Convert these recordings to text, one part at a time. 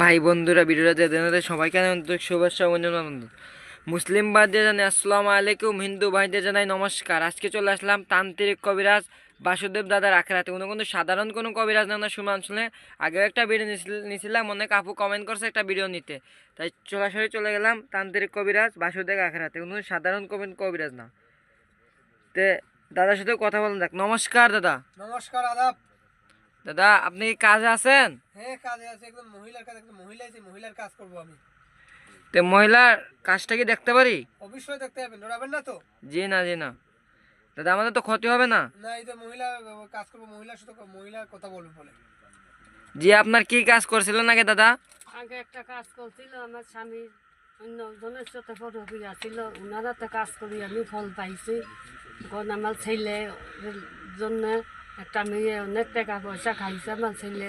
ভাই বন্ধুরা ভিডিওটা যে জানাতে সবাইকে আন্তরিক শুভেচ্ছা অভিনন্দন। মুসলিম ভাইদের জানাই আসসালামু আলাইকুম, হিন্দু ভাইদের জানাই নমস্কার। আজকে চলে আসলাম তান্ত্রিক কবিরাজ বাসুদেব দাদার আখড়াতে কোনো কিন্তু সাধারণ কোনো কবিরাজ না শুনলাম শুনে আগেও একটা ভিডিও নিয়েছিলাম অনেক আপু কমেন্ট করছে একটা ভিডিও নিতে। তাই সরাসরি চলে গেলাম তান্ত্রিক কবিরাজ বাসুদেব আখড়াতে কোনো সাধারণ কবি কবিরাজ না। তে দাদার সাথে কথা বলেন যাক। নমস্কার দাদা। নমস্কার, আদাব। দাদা আপনি কি কাজে আছেন? হ্যাঁ কাজে আছে। একদম মহিলার কাজ একদম মহিলা আছে মহিলার কাজ করব আমি। তে মহিলার কাজটা কি দেখতে পারি? অবশ্যই দেখতে যাবেন ডরাবেন না তো? জি না জি না। দাদা আমাদের তো ক্ষতি হবে না। না এই যে মহিলা কাজ করব মহিলার সাথে মহিলার কথা বলব বলে। জি আপনার কি কাজ করছিলেন নাকি দাদা? আগে একটা কাজ করছিল আমার স্বামী অন্য জনের সাথে ফটো ছিল। ওনারা তো কাজ করি আমি ফল পাইছি। এখন আমার ছেলে জন্য একটা মেয়ে অনেক টাকা পয়সা খাইছে ছেলে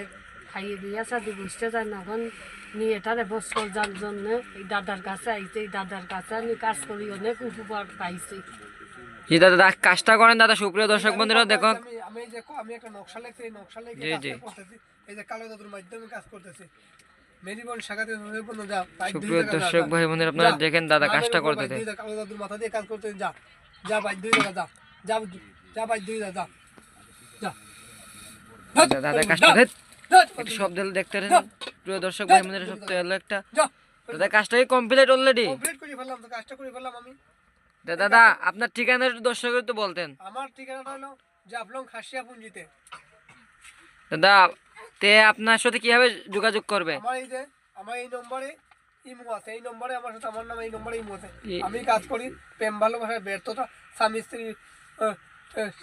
খাইয়ে বিয়া শাদি বুঝতে চায় না এখন মেয়েটারে বস যার জন্য এই দাদার কাছে আইছে এই দাদার কাছে আমি কাজ করি অনেক উপকার পাইছি জি দাদা কাজটা করেন দাদা সুপ্রিয় দর্শক বন্ধুরা দেখুন আমি যে আমি একটা নকশা লেখছি এই নকশা লেখে জি, জি। করতেছি এই যে কালো দাদুর মাধ্যমে কাজ করতেছি মেরিবল শাখাতে পর্যন্ত যা সুপ্রিয় দর্শক ভাই বোনেরা আপনারা দেখেন দাদা কাজটা করতে দিয়ে যা যা বাইক দুই দাদা যা যা বাইক দুই যা দাদা কাজটা দেখ একটু শব্দ দেখতে প্রিয় দর্শক ভাই বোনেরা সব হলো একটা। দাদা কাজটা কি কমপ্লিট অলরেডি কমপ্লিট করে ফেললাম তো কাজটা করে ফেললাম আমি। দাদা আপনার ঠিকানা দর্শকের তো বলতেন। আমার ঠিকানাটা হলো জাফলং খাসিয়া পুঞ্জিতে দাদা তে আপনার সাথে কীভাবে যোগাযোগ করবে? আমার এই যে আমার এই নম্বরে ইমো আছে। এই নম্বরে আমার সাথে আমার নাম এই নম্বরে ইমো আছে। আমি কাজ করি প্রেম ভালোবাসার ব্যর্থতা স্বামী স্ত্রী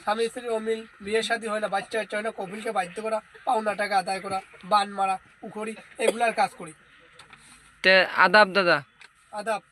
স্বামী স্ত্রী অমিল বিয়ে শাদী হয় না বাচ্চা বাচ্চা হয় না কপিলকে বাধ্য করা পাওনা টাকা আদায় করা বান মারা উখড়ি এগুলার কাজ করি। তে আদাব দাদা। আদাব।